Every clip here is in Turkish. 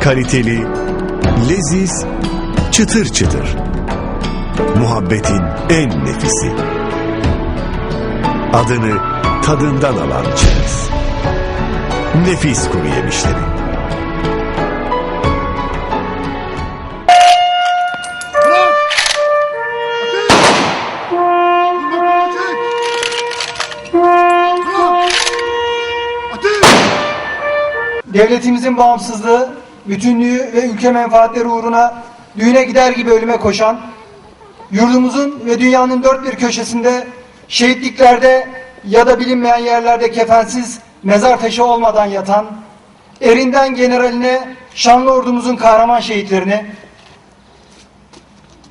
Kaliteli, leziz, çıtır çıtır. Muhabbetin en nefisi. Adını tadından alan çerez. Nefis kuru yemişleri. devletimizin bağımsızlığı, bütünlüğü ve ülke menfaatleri uğruna düğüne gider gibi ölüme koşan, yurdumuzun ve dünyanın dört bir köşesinde şehitliklerde ya da bilinmeyen yerlerde kefensiz mezar taşı olmadan yatan, erinden generaline şanlı ordumuzun kahraman şehitlerini,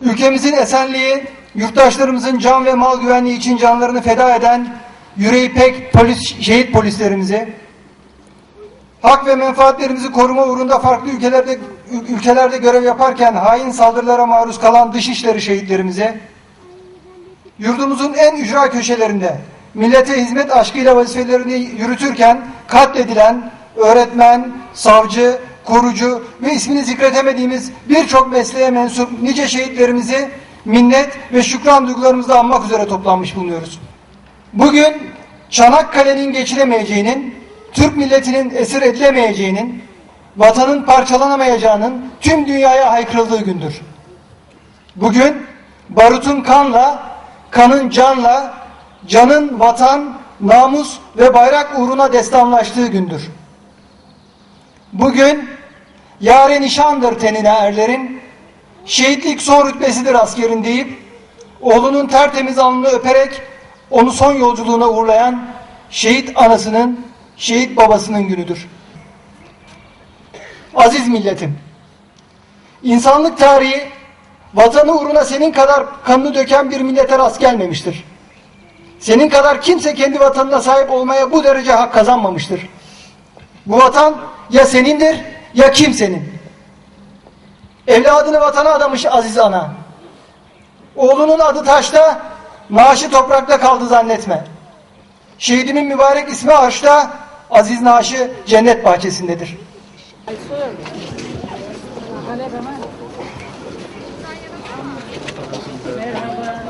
ülkemizin esenliği, yurttaşlarımızın can ve mal güvenliği için canlarını feda eden yüreği pek polis, şehit polislerimizi, hak ve menfaatlerimizi koruma uğrunda farklı ülkelerde ülkelerde görev yaparken hain saldırılara maruz kalan dışişleri şehitlerimize, yurdumuzun en ücra köşelerinde millete hizmet aşkıyla vazifelerini yürütürken katledilen öğretmen, savcı, korucu ve ismini zikretemediğimiz birçok mesleğe mensup nice şehitlerimizi minnet ve şükran duygularımızla anmak üzere toplanmış bulunuyoruz. Bugün Çanakkale'nin geçilemeyeceğinin, Türk milletinin esir edilemeyeceğinin, vatanın parçalanamayacağının tüm dünyaya haykırıldığı gündür. Bugün barutun kanla, kanın canla, canın vatan, namus ve bayrak uğruna destanlaştığı gündür. Bugün yare nişandır tenine erlerin, şehitlik son rütbesidir askerin deyip, oğlunun tertemiz alnını öperek onu son yolculuğuna uğurlayan şehit anasının, şehit babasının günüdür. Aziz milletim, insanlık tarihi vatanı uğruna senin kadar kanını döken bir millete rast gelmemiştir. Senin kadar kimse kendi vatanına sahip olmaya bu derece hak kazanmamıştır. Bu vatan ya senindir ya kimsenin. Evladını vatana adamış aziz ana. Oğlunun adı taşta, naaşı toprakta kaldı zannetme. Şehidinin mübarek ismi arşta, aziz naaşı cennet bahçesindedir. Merhaba.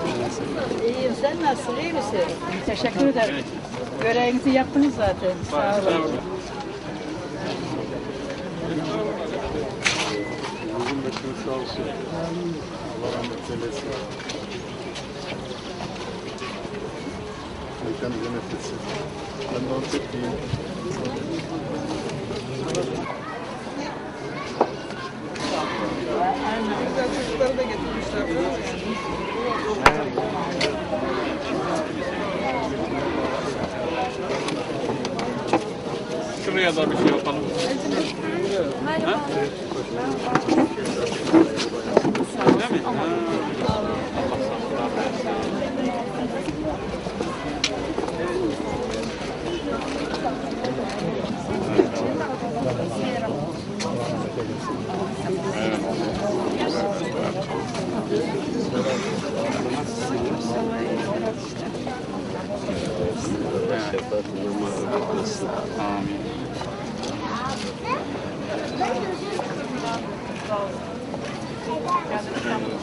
İyiyim. Sen nasılsın? İyi misin? Teşekkür ederim. Görevinizi yaptınız zaten. Sağ olun. Sağ olsun. Allah rahmet eylesin. Cennet etsin. Ben de Antep'liyim. Şuraya da bir şey yapalım. Değil Amin.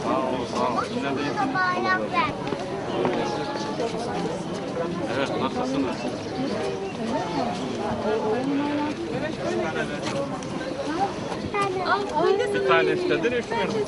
Ol. Sizler de iyisiniz. Evet, nasılsınız? Bir tane istedin, üç verdim.